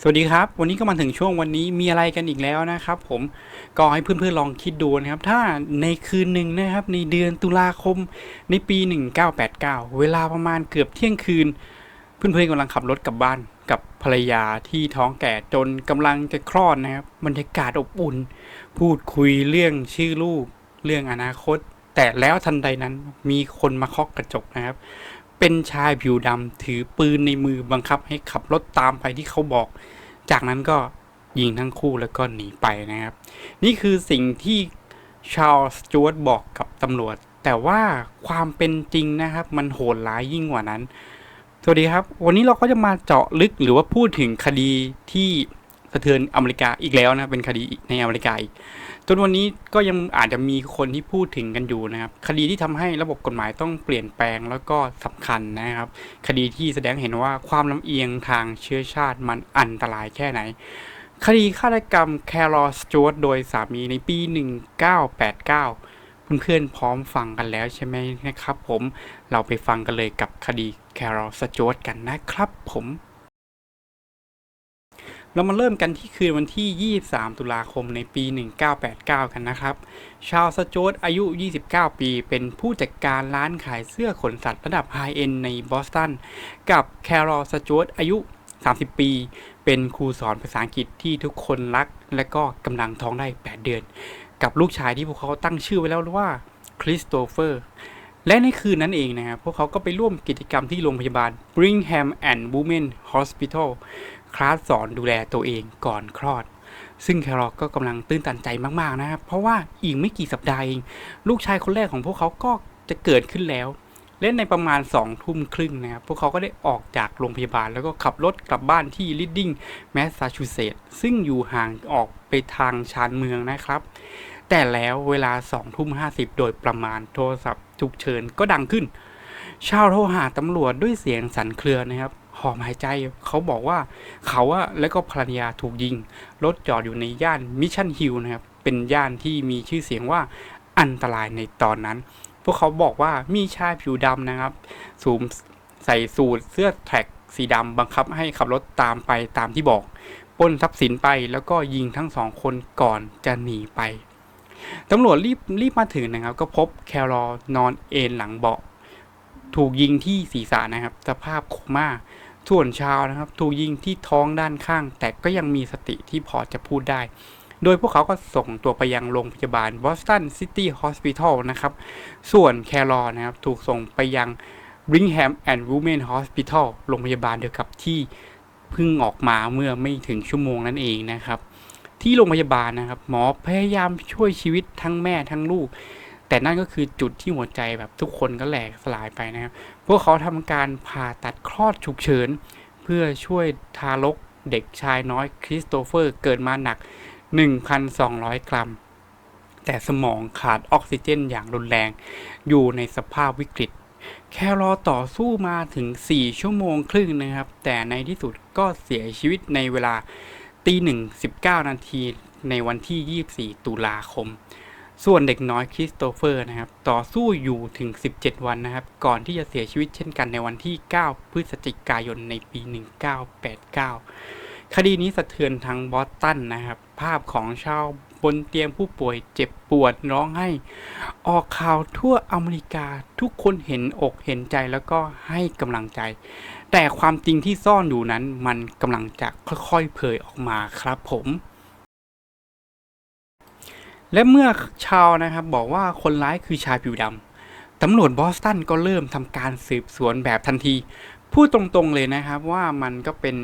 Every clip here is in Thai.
สวัสดีครับ วันนี้ก็มาถึงช่วงวันนี้มีอะไรกันอีกแล้วนะครับผมก็ให้เพื่อนๆลองคิดดูนะครับ ถ้าในคืนหนึ่งนะครับ ในเดือนตุลาคมในปี 1989 เวลาประมาณเกือบเที่ยงคืน เพื่อนๆกำลังขับรถกลับบ้านกับภรรยาที่ท้องแก่จนกำลังจะคลอดนะครับบรรยากาศอบอุ่น พูดคุยเรื่องชื่อลูก เรื่องอนาคต แต่แล้วทันใดนั้นมีคนมาเคาะกระจกนะครับ เป็นชายผิวดำถือปืนในมือบังคับให้ขับรถตามไปที่เขาบอก จากนั้นก็ยิงทั้งคู่แล้วก็หนีไปนะครับ นี่คือสิ่งที่ชาลส์จวตบอกกับตำรวจ แต่ว่าความเป็นจริงนะครับ มันโหดร้ายยิ่งกว่านั้น สวัสดีครับ วันนี้เราก็จะมาเจาะลึกหรือว่าพูดถึงคดีที่ะเทือนอเมริกาอีกแล้วนะเป็นคดีในอเมริกาอีกจนวันนี้ก็ยังอาจจะมีคนที่พูดถึงกันอยู่นะครับ คดีที่ทำให้ระบบกฎหมายต้องเปลี่ยนแปลงแล้วก็สำคัญนะครับ คดีที่แสดงเห็นว่าความลำเอียงทางเชื้อชาติมันอันตรายแค่ไหน คดีฆาตกรรมแคโรลสจวตโดยสามีในปี 1989 เพื่อนๆพร้อมฟังกันแล้วใช่ไหมนะครับผมเราไปฟังกันเลยกับคดีแคโรลสจวตกันนะครับผม เรามาเริ่มกันที่คืนวันที่ 23 ตุลาคมในปี 1989 กันนะครับ ชาวสจวตอายุ 29 ปี เป็นผู้จัดการร้านขายเสื้อขนสัตว์ระดับไฮเอ็นในบอสตัน กับแคโรลสจวตอายุ 30 ปี เป็นครูสอนภาษาอังกฤษที่ทุกคนรัก และก็กำลังท้องได้ 8 เดือน กับลูกชายที่พวกเขาตั้งชื่อไว้แล้วว่าคริสโตเฟอร์และในคืนนั้นเองนะครับพวกเขาก็ไปร่วมกิจกรรมที่โรงพยาบาล Brigham and Women Hospital คลาสสอนดูแลตัวเองก่อนคลอด ซึ่งแครอลก็กำลังตื้นตันใจมากๆนะครับ เพราะว่าอีกไม่กี่สัปดาห์เองลูกชายคนแรกของพวกเขาก็จะเกิดขึ้นแล้วและในประมาณ2องทุ่มครึ่งนะครับ พวกเขาก็ได้ออกจากโรงพยาบาล แล้วก็ขับรถกลับบ้านที่ลิดดิ้งแมสซาชูเซตส์ซึ่งอยู่ห่างออกไปทางชานเมืองนะครับ แต่แล้วเวลา2ทุ่มห้โดยประมาณโทรศัพท์ฉุกเฉินก็ดังขึ้นชาวโทรหาตำรวจด้วยเสียงสั่นเครือนะครับ หอบหายใจเขาบอกว่าเขาอะและก็ภรรยาถูกยิง รถจอดอยู่ในย่านมิชชั่นฮิลนะครับ เป็นย่านที่มีชื่อเสียงว่าอันตรายในตอนนั้น พวกเขาบอกว่ามีชายผิวดำนะครับสูมใส่สูทเสื้อแท็กสีดำบังคับให้ขับรถตามไปตามที่บอกปล้นทรัพย์สินไปแล้วก็ยิงทั้งสองคนก่อนจะหนีไปตำรวจรีบรีบมาถึงนะครับ ก็พบแคลรอนอนเอนหลังเบาะ ถูกยิงที่ศีรษะนะครับ สภาพโคม่า ส่วนชาวนะครับ ถูกยิงที่ท้องด้านข้าง แต่ก็ยังมีสติที่พอจะพูดได้ โดยพวกเขาก็ส่งตัวไปยังโรงพยาบาล Boston City Hospital นะครับ ส่วนแคลรอนะครับ ถูกส่งไปยัง Brigham and Women Hospital โรงพยาบาลเดียวกับที่เพิ่งออกมาเมื่อไม่ถึงชั่วโมงนั่นเองนะครับ ที่โรงพยาบาลนะครับ หมอพยายามช่วยชีวิตทั้งแม่ทั้งลูกแต่นั่นก็คือจุดที่หัวใจแบบทุกคนก็แหลกสลายไปนะครับ พวกเขาทำการผ่าตัดคลอดฉุกเฉิน เพื่อช่วยทารกเด็กชายน้อยคริสโตเฟอร์เกิดมาหนัก 1,200 กรัม แต่สมองขาดออกซิเจนอย่างรุนแรง อยู่ในสภาพวิกฤต แครอต่อสู้มาถึง 4 ชั่วโมงครึ่งนะครับ แต่ในที่สุดก็เสียชีวิตในเวลาตีหนึ่งสิบเก้านาทีในวันที่ 24 ตุลาคม ส่วนเด็กน้อยคริสโตเฟอร์นะครับต่อสู้อยู่ถึง 17 วันนะครับ ก่อนที่จะเสียชีวิตเช่นกันในวันที่ 9 พฤศจิกายนในปี 1989 คดีนี้สะเทือนทั้งบอสตันนะครับ ภาพของชาวบนเตียงผู้ป่วยเจ็บปวดร้องไห้ ออกข่าวทั่วอเมริกาทุกคนเห็นอกเห็นใจแล้วก็ให้กำลังใจ แต่ความจริงที่ซ่อนอยู่นั้นมันกำลังจะค่อยๆเผยออกมาครับผม และเมื่อชาวนะครับบอกว่าคนร้ายคือชายผิวดำตำรวจบอสตันก็เริ่มทำการสืบสวนแบบทันที พูดตรงๆเลยนะครับว่ามันก็เป็น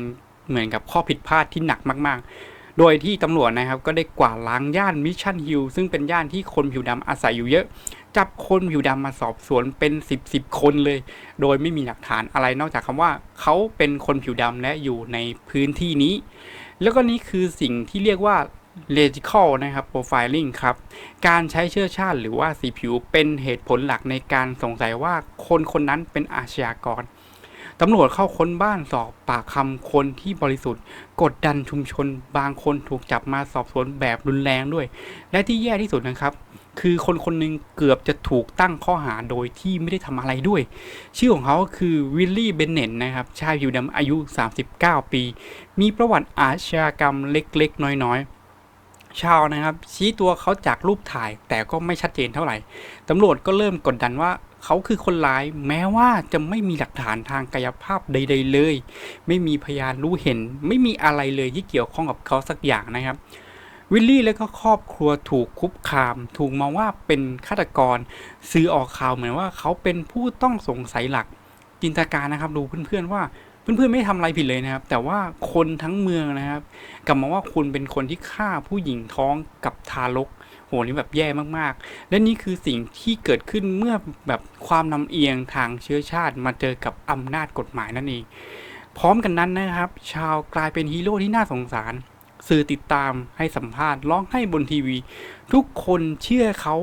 เหมือนกับข้อผิดพลาดที่หนักมาก ๆ โดยที่ตำรวจนะครับก็ได้กวาดล้างย่านมิชชั่นฮิลซึ่งเป็นย่านที่คนผิวดำอาศัยอยู่เยอะ จับคนผิวดำมาสอบสวนเป็น 10บสคนเลย โดยไม่มีหลักฐานอะไรนอกจากคำว่าเขาเป็นคนผิวดำและอยู่ในพื้นที่นี้ แล้วก็นี่คือสิ่งที่เรียกว่า logical นะครับ profiling ครับ การใช้เชื้อชาติหรือว่าสีผิวเป็นเหตุผลหลักในการสงสัยว่าคนคนนั้นเป็นอาชญากรตำรวจเข้าค้นบ้านสอบปากคำคนที่บริสุทธิ์ กดดันชุมชนบางคนถูกจับมาสอบสวนแบบรุนแรงด้วย และที่แย่ที่สุดนะครับ คือคนคนหนึ่งเกือบจะถูกตั้งข้อหาโดยที่ไม่ได้ทำอะไรด้วย ชื่อของเขาคือวิลลี่เบนเนตนะครับ ชายผิวดำอายุ 39 ปี มีประวัติอาชญากรรมเล็กๆ น้อยๆ ชาวนะครับ ชี้ตัวเขาจากรูปถ่ายแต่ก็ไม่ชัดเจนเท่าไหร่ตำรวจก็เริ่มกดดันว่าเขาคือคนร้ายแม้ว่าจะไม่มีหลักฐานทางกายภาพใด ๆ เลย ไม่มีพยานรู้เห็น ไม่มีอะไรเลยที่เกี่ยวข้องกับเขาสักอย่างนะครับ วิลลี่และก็ครอบครัวถูกคุกคาม ถูกมองว่าเป็นฆาตกรสื่อออกข่าวเหมือนว่าเขาเป็นผู้ต้องสงสัยหลักจินตนาการนะครับ ดูเพื่อนๆว่า เพื่อนๆไม่ได้ทำอะไรผิดเลยนะครับ แต่ว่าคนทั้งเมืองนะครับ กลับมองว่าคุณเป็นคนที่ฆ่าผู้หญิงท้องกับทารกโหนี่แบบแย่มากๆ และนี่คือสิ่งที่เกิดขึ้นเมื่อแบบความลำเอียงทางเชื้อชาติมาเจอกับอำนาจกฎหมายนั่นเอง พร้อมกันนั้นนะครับ ชาวกลายเป็นฮีโร่ที่น่าสงสาร สื่อติดตามให้สัมภาษณ์ร้องให้บนทีวี ทุกคนเชื่อเขา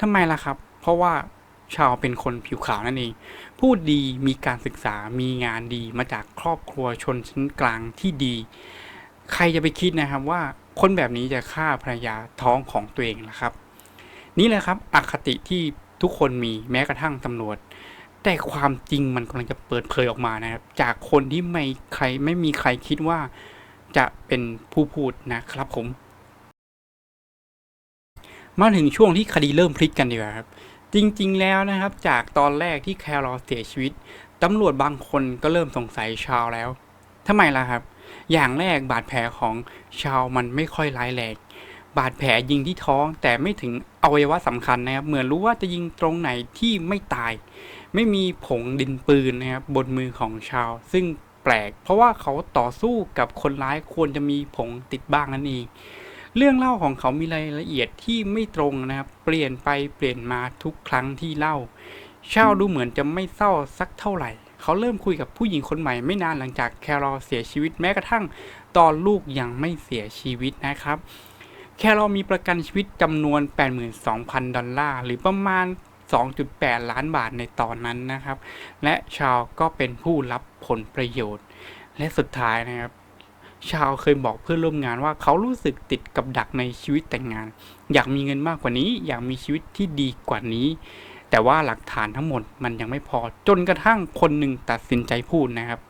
ทำไมล่ะครับ เพราะว่า ชาวเป็นคนผิวขาวนั่นเอง พูดดีมีการศึกษามีงานดีมาจากครอบครัวชนชั้นกลางที่ดี ใครจะไปคิดนะครับว่าคนแบบนี้จะฆ่าภรรยาท้องของตัวเองล่ะครับ นี่แหละครับอคติที่ทุกคนมีแม้กระทั่งตำรวจ แต่ความจริงมันกำลังจะเปิดเผยออกมานะครับ จากคนที่ไม่ใครไม่มีใครคิดว่าจะเป็นผู้พูดนะครับผม มาถึงช่วงที่คดีเริ่มพลิกกันดีกว่าครับ จริงๆ แล้วนะครับ จากตอนแรกที่แคลรอเสียชีวิต ตำรวจบางคนก็เริ่มสงสัยชาวแล้วทำไมล่ะครับ อย่างแรกบาดแผลของชาวมันไม่ค่อยร้ายแรงบาดแผลยิงที่ท้องแต่ไม่ถึงอวัยวะสำคัญนะครับ เหมือนรู้ว่าจะยิงตรงไหนที่ไม่ตาย ไม่มีผงดินปืนนะครับบนมือของชาว ซึ่งแปลก เพราะว่าเขาต่อสู้กับคนร้ายควรจะมีผงติดบ้างนั่นเอง เรื่องเล่าของเขามีรายละเอียดที่ไม่ตรงนะครับ เปลี่ยนไปเปลี่ยนมาทุกครั้งที่เล่าชาวดูเหมือนจะไม่เศร้าสักเท่าไหร่ เขาเริ่มคุยกับผู้หญิงคนใหม่ไม่นานหลังจากแครอเสียชีวิตแม้กระทั่งตอนลูกยังไม่เสียชีวิตนะครับ แครอมีประกันชีวิตจำนวน 82,000 ดอลลาร์หรือประมาณ 2.8 ล้านบาทในตอนนั้นนะครับ และชาวก็เป็นผู้รับผลประโยชน์ และสุดท้ายนะครับ ชาวเคยบอกเพื่อนร่วมงานว่าเขารู้สึกติดกับดักในชีวิตแต่งงาน อยากมีเงินมากกว่านี้ อยากมีชีวิตที่ดีกว่านี้ แต่ว่าหลักฐานทั้งหมดมันยังไม่พอ จนกระทั่งคนหนึ่งตัดสินใจพูดนะครับ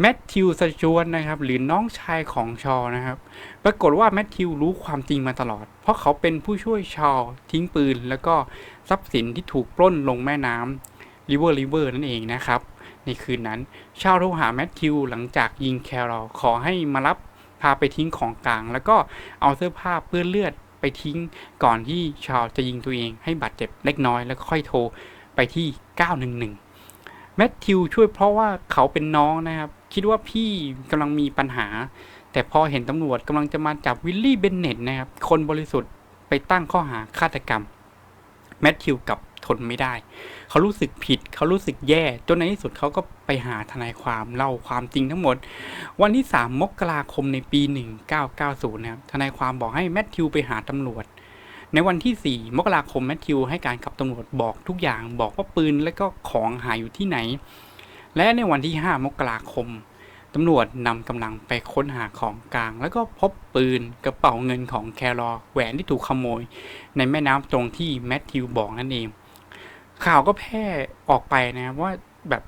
แมทธิวสจวนนะครับหรือน้องชายของชอนะครับปรากฏว่าแมทธิวรู้ความจริงมาตลอด เพราะเขาเป็นผู้ช่วยชอทิ้งปืน แล้วก็ทรัพย์สินที่ถูกปล้นลงแม่น้ำริเวอร์ริเวอร์นั่นเองนะครับ ในคืนนั้น ชาวโทรหาแมทธิวหลังจากยิงแครอลขอให้มารับพาไปทิ้งของกลาง แล้วก็เอาเสื้อผ้าเปื้อนเลือดไปทิ้งก่อนที่ชาวจะยิงตัวเองให้บาดเจ็บเล็กน้อย แล้วค่อยโทรไปที่ 911 แมทธิวช่วยเพราะว่าเขาเป็นน้องนะครับ คิดว่าพี่กำลังมีปัญหา แต่พอเห็นตำรวจกำลังจะมาจับวิลลี่เบนเน็ตนะครับ คนบริสุทธิ์ไปตั้งข้อหาฆาตกรรม แมทธิวกลับทนไม่ได้ เขารู้สึกผิด เขารู้สึกแย่ จนในที่สุดเขาก็ไปหาทนายความเล่าความจริงทั้งหมด วันที่ 3 มกราคมในปี 1990 นะครับ ทนายความบอกให้แมทธิวไปหาตำรวจ ในวันที่ 4 มกราคมแมทธิวให้การกับตำรวจบอกทุกอย่าง บอกว่าปืนและก็ของหายอยู่ที่ไหน และในวันที่ 5 มกราคม ตำรวจนำกำลังไปค้นหาของกลาง แล้วก็พบปืนกระเป๋าเงินของแคลรอลแหวนที่ถูกขโมย ในแม่น้ำตรงที่แมทธิวบอกนั่นเอง ข่าวก็แพร่ออกไปนะว่าแบบ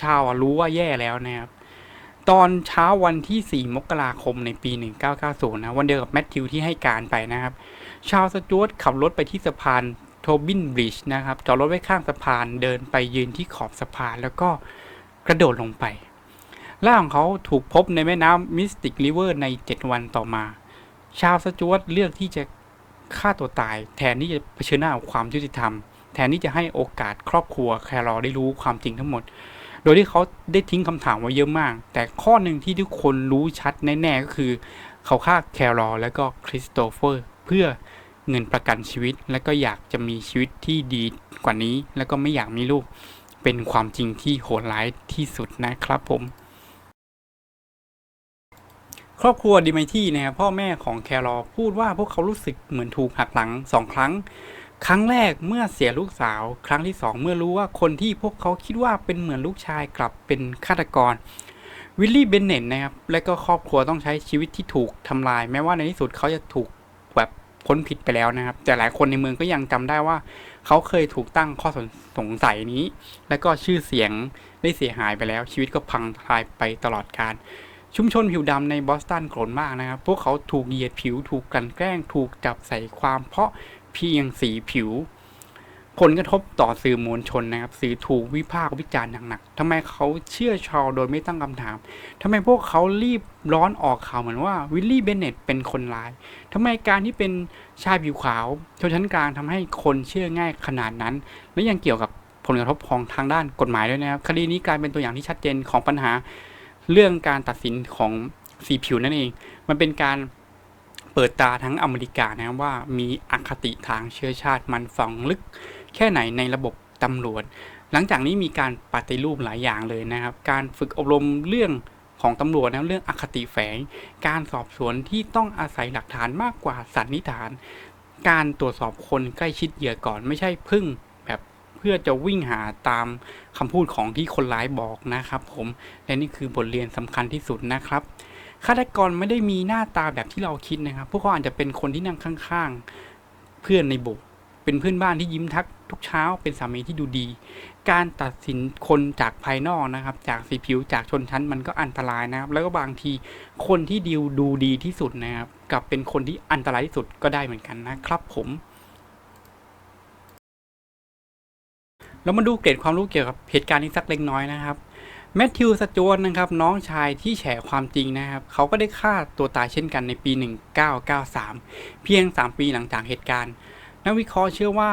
ชาวรู้ว่าแย่แล้วนะครับ ตอนเช้าวันที่ 4 มกราคมในปี 1990 นะ วันเดียวกับแมทธิวที่ให้การไปนะครับ ชาวสจวตขับรถไปที่สะพานโทบินบริดจ์นะครับ จอดรถไว้ข้างสะพานเดินไปยืนที่ขอบสะพานแล้วก็กระโดดลงไป ร่างของเขาถูกพบในแม่น้ำมิสติกริเวอร์ใน 7 วันต่อมา ชาวสจวตเลือกที่จะฆ่าตัวตาย แทนที่จะเผชิญหน้ากับความยุติธรรม แทนที่จะให้โอกาสครอบครัวแครอได้รู้ความจริงทั้งหมด โดยที่เขาได้ทิ้งคำถามไว้เยอะมาก แต่ข้อหนึ่งที่ทุกคนรู้ชัดแน่ๆก็คือ เขาฆ่าแครอและก็คริสโตเฟอร์เพื่อเงินประกันชีวิต และก็อยากจะมีชีวิตที่ดีกว่านี้ แล้วก็ไม่อยากมีลูกเป็นความจริงที่โหดร้ายที่สุดนะครับผม ครอบครัวดิไมที่นะครับพ่อแม่ของแครอพูดว่าพวกเขารู้สึกเหมือนถูกหักหลังสองครั้ง ครั้งแรกเมื่อเสียลูกสาว ครั้งที่สองเมื่อรู้ว่าคนที่พวกเขาคิดว่าเป็นเหมือนลูกชายกลับเป็นฆาตกรวิลลี่เบนเนตนะครับและก็ครอบครัวต้องใช้ชีวิตที่ถูกทำลาย แม้ว่าในที่สุดเขาจะถูกแบบพ้นผิดไปแล้วนะครับ แต่หลายคนในเมืองก็ยังจำได้ว่า เขาเคยถูกตั้งข้อสงสัยนี้ และก็ชื่อเสียงได้เสียหายไปแล้ว ชีวิตก็พังทลายไปตลอดการ ชุมชนผิวดำในบอสตันโกรธมากนะครับ พวกเขาถูกเหยียดผิวถูกกลั่นแกล้ง ถูกจับใส่ความเพราะเพียงสีผิว ผลกระทบต่อสื่อมวลชนนะครับ สื่อถูกวิพากษ์วิจารณ์หนักๆทำไมเขาเชื่อชาวโดยไม่ตั้งคำถามทำไมพวกเขารีบร้อนออกข่าวเหมือนว่าวิลลี่เบนเน็ตเป็นคนร้ายทำไมการที่เป็นชายผิวขาวชนชั้นกลางทำให้คนเชื่อง่ายขนาดนั้น และยังเกี่ยวกับผลกระทบของทางด้านกฎหมายด้วยนะครับ คดีนี้กลายเป็นตัวอย่างที่ชัดเจนของปัญหา เรื่องการตัดสินของสีผิวนั่นเอง มันเป็นการเปิดตาทั้งอเมริกานะครับว่ามีอคติทางเชื้อชาติมันฝังลึก แค่ไหนในระบบตำรวจ หลังจากนี้มีการปฏิรูปหลายอย่างเลยนะครับ การฝึกอบรมเรื่องของตำรวจนะเรื่องอคติแฝง การสอบสวนที่ต้องอาศัยหลักฐานมากกว่าสันนิษฐาน การตรวจสอบคนใกล้ชิดเหยื่อก่อนไม่ใช่พึ่ง พื่อจะวิ่งหาตามคำพูดของที่คนร้ายบอกนะครับ ผมและนี่คือบทเรียนสำคัญที่สุดนะครับฆาตกรไม่ได้มีหน้าตาแบบที่เราคิดนะครับ พวกเขาอาจจะเป็นคนที่นั่งข้างๆ เพื่อนในโบสถ์เป็นเพื่อนบ้านที่ยิ้มทักทุกเช้า เป็นสามีที่ดูดี การตัดสินคนจากภายนอกนะครับ จากสีผิวจากชนชั้นมันก็อันตรายนะครับ แล้วก็บางทีคนที่ดิวดูดีที่สุดนะครับกับเป็นคนที่อันตรายที่สุดก็ได้เหมือนกันนะครับผม เรามาดูเกร็ดความรู้เกี่ยวกับเหตุการณ์นี้สักเล็กน้อยนะครับแมทธิวสจวนนะครับน้องชายที่แฉความจริงนะครับ เขาก็ได้ฆ่าตัวตายเช่นกันในปี 1993 เพียง 3 ปีหลังจากเหตุการณ์ นักวิเคราะห์เชื่อว่า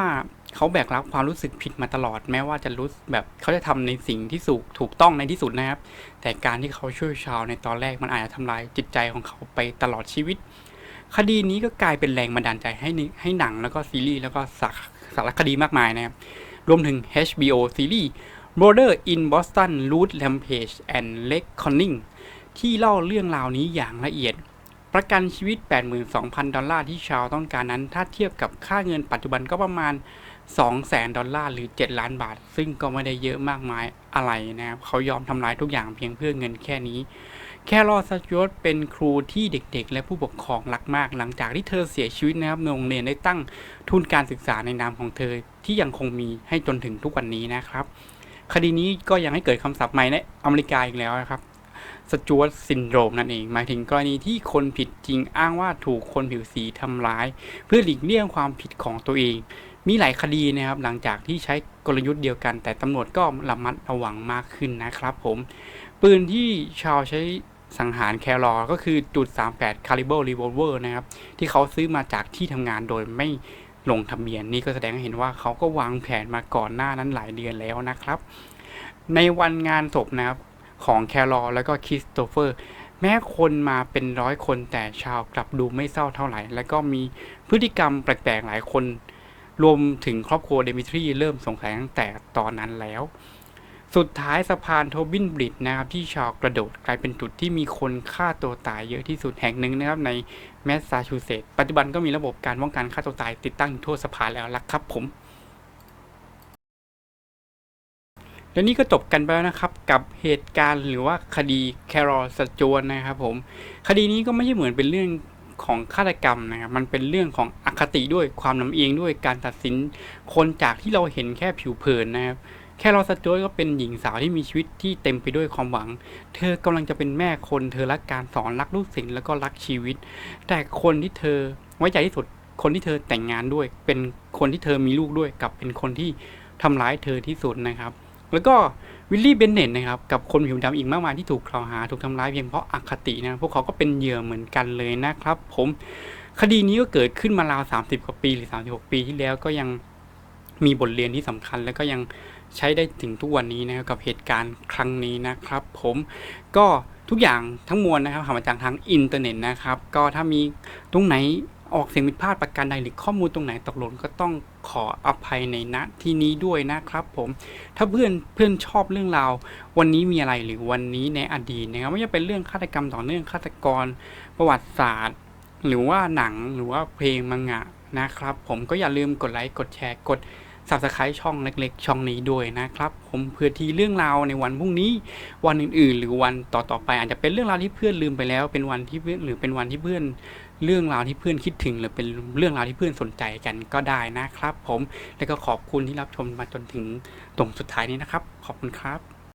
เขาแบกรับความรู้สึกผิดมาตลอดแม้ว่าจะรู้แบบเขาจะทำในสิ่งที่สูกถูกต้องในที่สุดนะครับ แต่การที่เขาช่วยชาวในตอนแรกมันอาจจะทำลายจิตใจของเขาไปตลอดชีวิต คดีนี้ก็กลายเป็นแรงบันดาลใจให้ให้หนังแล้วก็ซีรีส์แล้วก็สารคดีมากมายนะครับ รวมถึง HBO ซีรีส์ Murder in Boston Root Rampage and Reckoning ที่เล่าเรื่องราวนี้อย่างละเอียด ประกันชีวิต 82,000 ดอลลาร์ที่ชาวต้องการนั้น ถ้าเทียบกับค่าเงินปัจจุบันก็ประมาณ 200,000 ดอลลาร์หรือ 7 ล้านบาท ซึ่งก็ไม่ได้เยอะมากมายอะไรนะครับ เขายอมทำลายทุกอย่างเพียงเพื่อเงินแค่นี้ แครอสจวตเป็นครูที่เด็ก ๆ และผู้ปกครองรักมาก หลังจากที่เธอเสียชีวิตนะครับโรงเรียนได้ตั้งทุนการศึกษาในนามของเธอที่ยังคงมีให้จนถึงทุกวันนี้นะครับ คดีนี้ก็ยังให้เกิดคำศัพท์ใหม่ในอเมริกาอีกแล้วนะครับสจวตซินโดรมนั่นเองหมายถึงกรณีที่คนผิดจริงอ้างว่าถูกคนผิวสีทำร้าย เพื่อหลีกเลี่ยงความผิดของตัวเอง มีหลายคดีนะครับหลังจากที่ใช้กลยุทธ์เดียวกัน แต่ตำรวจก็ระมัดระวังมากขึ้นนะครับผม ปืนที่ชาวใช้ สังหารแคลรอก็คือจุด38 caliber revolver นะครับ ที่เขาซื้อมาจากที่ทำงานโดยไม่ลงทะเบียนนี่ก็แสดงให้เห็นว่าเขาก็วางแผนมาก่อนหน้านั้นหลายเดือนแล้วนะครับ ในวันงานศพนะครับของแคลรอแล้วก็คริสโตเฟอร์แม้คนมาเป็นร้อยคนแต่ชาวกลับดูไม่เศร้าเท่าไหร่ แล้วก็มีพฤติกรรมแปลกๆหลายคน รวมถึงครอบครัวเดมิทรีเริ่มสงสัยตั้งแต่ตอนนั้นแล้ว สุดท้ายสะพานโทบินบริดนะครับที่ชาวกระโดดกลายเป็นจุดที่มีคนฆ่าตัวตายเยอะที่สุดแห่งหนึ่งนะครับในแมสซาชูเซตส์ปัจจุบันก็มีระบบการป้องกันฆ่าตัวตายติดตั้งทั่วสะพานแล้วล่ะครับผมและนี่ก็จบกันไปแล้วนะครับกับเหตุการณ์หรือว่าคดีแครอลสจวนนะครับผมคดีนี้ก็ไม่ใช่เหมือนเป็นเรื่องของฆาตกรรมนะครับมันเป็นเรื่องของอคติด้วยความลำเอียงด้วยการตัดสินคนจากที่เราเห็นแค่ผิวเผินนะครับ แค่รอสจอยก็เป็นหญิงสาวที่มีชีวิตที่เต็มไปด้วยความหวัง เธอกำลังจะเป็นแม่คน เธอรักการสอนรักลูกศิษย์แล้วก็รักชีวิต แต่คนที่เธอไว้ใจที่สุด คนที่เธอแต่งงานด้วย เป็นคนที่เธอมีลูกด้วยกับเป็นคนที่ทำร้ายเธอที่สุดนะครับ แล้วก็วิลลี่เบนเนตนะครับกับคนผิวดำอีกมากมายที่ถูกกล่าวหาถูกทำร้ายเพียงเพราะอคตินะพวกเขาก็เป็นเหยื่อเหมือนกันเลยนะครับ ผมคดีนี้ก็เกิดขึ้นมาราว 30 กว่าปีหรือ 36 ปีที่แล้วก็ยังมีบทเรียนที่สำคัญ แล้วก็ยัง ใช้ได้ถึงทุกวันนี้นะครับกับเหตุการณ์ครั้งนี้นะครับ ผมก็ทุกอย่างทั้งมวลนะครับหามาจากทางอินเทอร์เน็ตนะครับ ก็ถ้ามีตรงไหนออกเสียงผิดพลาดประการใดหรือข้อมูลตรงไหนตกหล่นก็ต้องขออภัยในณที่นี้ด้วยนะครับผมถ้าเพื่อนเพื่อนชอบเรื่องราววันนี้มีอะไรหรือวันนี้ในอดีตนะครับไม่ว่าเป็นเรื่องฆาตกรรมต่อเนื่องฆาตกร ประวัติศาสตร์ หรือว่าหนังหรือว่าเพลงมังงะนะครับ ผมก็อย่าลืมกดไลค์กดแชร์กด s u b สไครต์ช่องเล็กๆ ช่องนี้ด้วยนะครับ ผมเพื่อที่เรื่องราวในวันพรุ่งนี้ วันอื่นๆ หรือวันต่อๆไป อาจจะเป็นเรื่องราวที่เพื่อนลืมไปแล้ว เป็นวันที่เพื่อนหรือเป็นวันที่เพื่อนเรื่องราวที่เพื่อนคิดถึง หรือเป็นเรื่องราวที่เพื่อนสนใจกันก็ได้นะครับ ผมแล้วก็ขอบคุณที่รับชมมาจนถึงตรงสุดท้ายนี้นะครับ ขอบคุณครับ